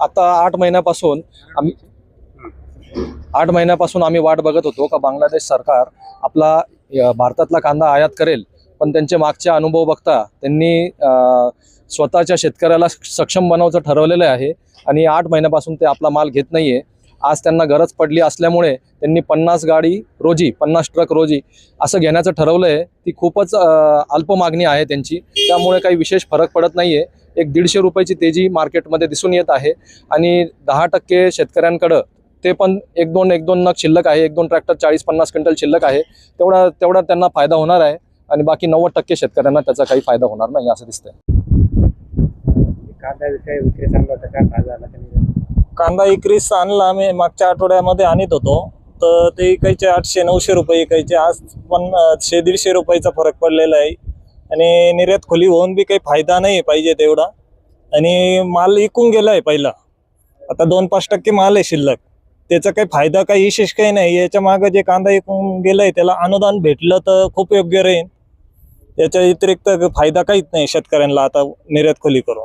आता आठ महिन्यापासून आम्ही आठ महिन्यापासून आम्ही वाट बघत होतो का बांगलादेश सरकार आपला भारतातला कांदा आयात करेल. पण त्यांचे मागचे अनुभव बघता त्यांनी स्वतःच्या शेतकऱ्याला सक्षम बनवायचं ठरवलेलं आहे आणि आठ महिन्यापासून ते आपला माल घेत नाहीये. आज त्यांना गरज पडली असल्यामुळे त्यांनी पन्नास गाडी रोजी पन्नास ट्रक रोजी असं घेण्याचं ठरवलं आहे ती खूपच अल्प मागणी आहे त्यांची. त्यामुळे काही विशेष फरक पडत नाहीये. एक दीडशे रुपयाची तेजी मार्केटमध्ये दिसून येत आहे आणि दहा टक्के शेतकऱ्यांकडं ते पण एक दोन एक दोन नग शिल्लक आहे. एक दोन ट्रॅक्टर चाळीस पन्नास क्विंटल शिल्लक आहे. तेवढा तेवढा त्यांना फायदा होणार आहे. आणि बाकी नव्वद टक्के शेतकऱ्यांना त्याचा काही फायदा होणार नाही असं दिसतंय. कांदा विषय विक्री सांगला होता काय फायदा झाला त्यांनी? कांदा इक्रीस आणला आम्ही मागच्या आठवड्यामध्ये आणत होतो. तर ते इकायचे आठशे नऊशे रुपये इकायचे आज पण शे दीडशे रुपयाचा फरक पडलेला आहे. आणि निर्यात खोली होऊन बी काही फायदा नाही पाहिजे तेवढा. आणि माल इकून गेला आहे पहिला. आता दोन पाच टक्के माल आहे शिल्लक. त्याचा काही फायदा काही विशेष काही नाही. याच्या मागं जे कांदा इकून गेलाय त्याला अनुदान भेटलं तर खूप योग्य राहील याच्या व्यतिरिक्त फायदा काहीच नाही शेतकऱ्यांना आता निर्यात खोली करून.